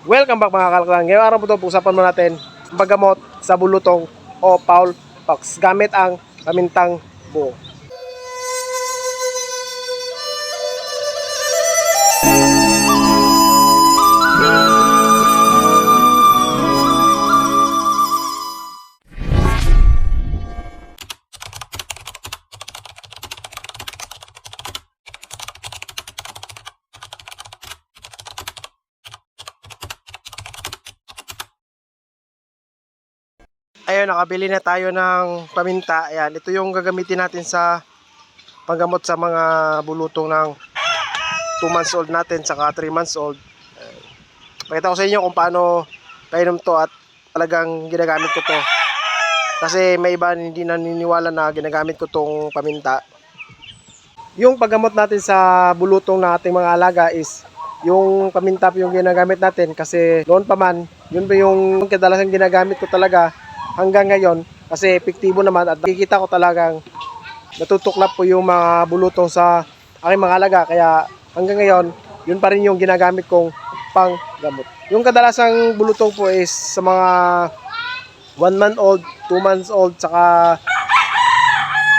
Welcome back mga kalaklan. Ngayong araw po ito, pag-usapan mo natin paggamot sa bulutong o Paul Fox gamit ang pamintang buo. Ayun, nakabili na tayo ng paminta. Ayan, ito yung gagamitin natin sa panggamot sa mga bulutong ng 2 months old natin saka 3 months old. Ayan. Pakita ko sa inyo kung paano painom to at talagang ginagamit ko to. Kasi may iba hindi naniniwala na ginagamit ko tong paminta. Yung paggamot natin sa bulutong ng ating mga alaga is yung paminta po yung ginagamit natin kasi noon pa man, yun pa yung kadalasan ginagamit ko talaga hanggang ngayon kasi epektibo naman at nakikita ko talagang natutuklap po yung mga bulutong sa aking mga alaga kaya hanggang ngayon yun pa rin yung ginagamit kong panggamot. Yung kadalasang bulutong po is sa mga 1 month old, 2 months old, saka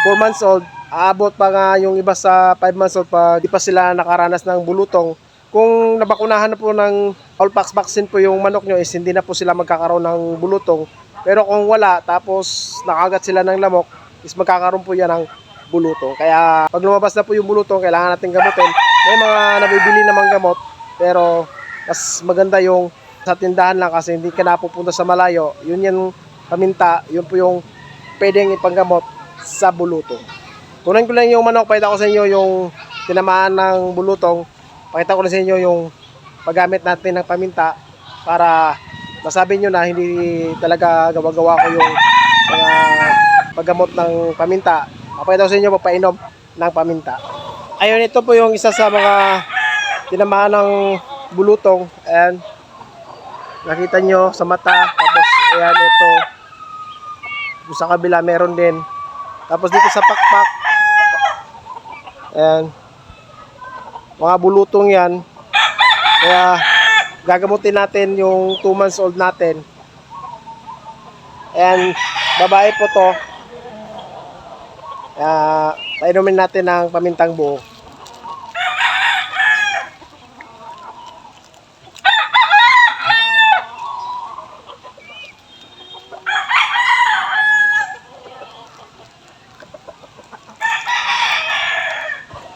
4 months old, aabot pa nga yung iba sa 5 months old pa di pa sila nakaranas ng bulutong. Kung nabakunahan na po ng Allpax vaccine po yung manok nyo is hindi na po sila magkakaroon ng bulutong. Pero kung wala, tapos nakagat sila ng lamok, is magkakaroon po yan ng bulutong. Kaya pag lumabas na po yung bulutong, kailangan natin gamutin. May mga nabibili namang gamot, pero mas maganda yung sa tindahan lang kasi hindi ka napupunta sa malayo. Yun yung paminta, yun po yung pwedeng ipanggamot sa bulutong. Kunin ko lang yung manok, pakita ko sa inyo yung tinamaan ng bulutong. Pakita ko na sa inyo yung paggamit natin ng paminta para masabi nyo na hindi talaga gawa-gawa ko yung mga paggamot ng paminta. Papakita ko sa inyo pagpainom ng paminta. Ayun, ito po yung isa sa mga tinamaan ng bulutong. Ayan. Nakita nyo sa mata. Tapos, ayan, ito. Sa kabila, meron din. Tapos dito sa pakpak. Ayan. Mga bulutong yan. Kaya, gagamutin natin yung 2 months old natin. And, babae po to. Kaya, painumin natin ng pamintang buo.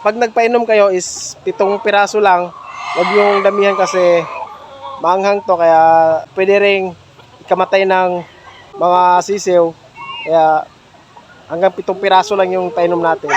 pag nagpainom kayo is pitong piraso lang. Huwag yung damihan kasi maanghang to kaya pwede ring ikamatay ng mga sisiw. Kaya hanggang pitong piraso lang yung painom natin.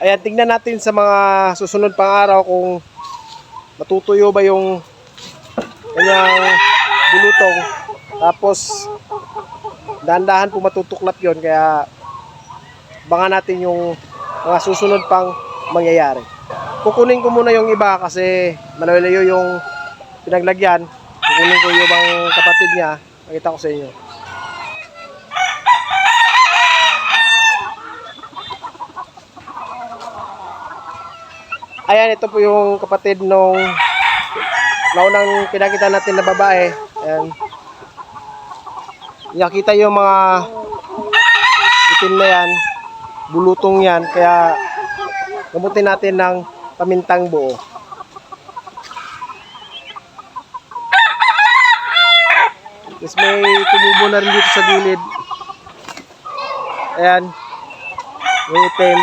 Ayan, tingnan natin sa mga susunod pang araw kung matutuyo ba yung kanyang bulutong. Tapos, dahan-dahan po matutuklap yon kaya bangan natin yung mga susunod pang mangyayari. Kukunin ko muna yung iba kasi malayo yung pinaglagyan. Kukunin ko yung ibang kapatid niya. Pakita ko sa inyo. Ayan, ito po yung kapatid nung naunang pinakita natin na babae. Ayan. Nakita yung mga itim na yan, bulutong yan, kaya gamutin natin ng pamintang buo. Tapos may tumubo na rin dito sa gilid. Ayan. May itim.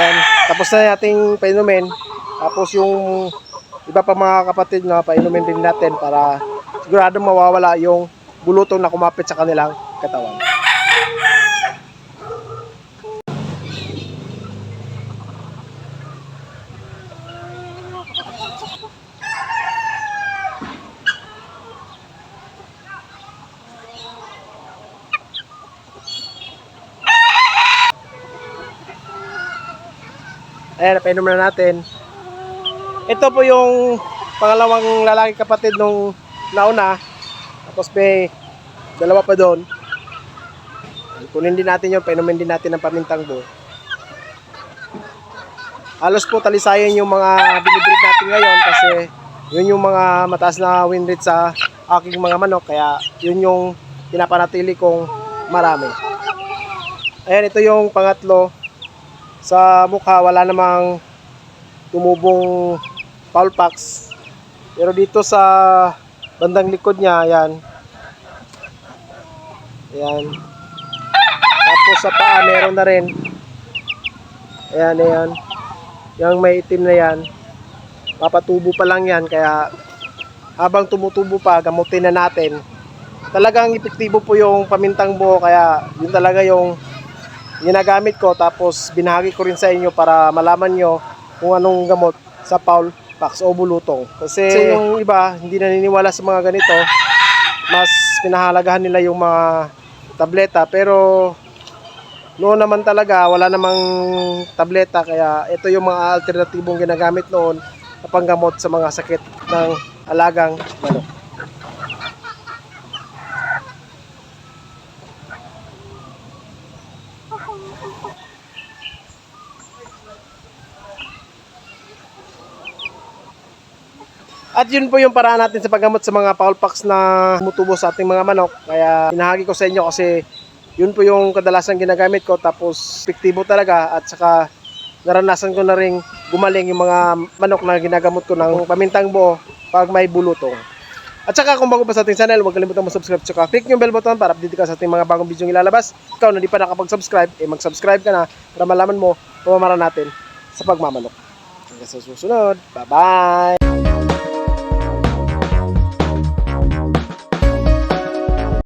And tapos na nating painumin. Tapos yung iba pa mga kapatid na painumin din natin para sigurado mawawala yung bulutong na kumapit sa kanilang katawan. Ayan, napainom na natin. Ito po yung pangalawang lalaki kapatid nung nauna. Tapos may dalawa pa doon. Kunin din natin yun, painumin din natin ng pamintang buo. Halos po talisayan yung mga binibreed natin ngayon kasi yun yung mga mataas na win rate sa aking mga manok. Kaya yun yung pinapanatili kong marami. Ayan, ito yung pangatlo sa mukha wala namang tumubong foul packs. Pero dito sa bandang likod niya ayan. Ayan. Tapos sa paa meron na rin. Ayan ayan. Yung may itim na yan. Papatubo pa lang yan kaya habang tumutubo pa gamutin na natin. Talagang epektibo po yung pamintang buo kaya yun talaga yung ginagamit ko tapos binahagi ko rin sa inyo para malaman nyo kung anong gamot sa Paul Pax o bulutong. Kasi yung iba hindi naniniwala sa mga ganito, mas pinahalagahan nila yung mga tableta pero noon naman talaga wala namang tableta kaya ito yung mga alternatibong ginagamit noon na panggamot sa mga sakit ng alagang manok. At yun po yung paraan natin sa paggamot sa mga foul pox na tumutubo sa ating mga manok. Kaya pinahagi ko sa inyo kasi yun po yung kadalasan ginagamit ko tapos epektibo talaga at saka naranasan ko na rin gumaling yung mga manok na ginagamot ko ng pamintang buo pag may bulutong. At saka kung bago pa sa ating channel, huwag kalimutan mag-subscribe at click yung bell button para update ka sa ating mga bagong video ilalabas. Ikaw na di pa nakapag-subscribe, eh mag-subscribe ka na para malaman mo pamamaraan natin sa pagmamanok. Hanggang sa susunod. Bye-bye!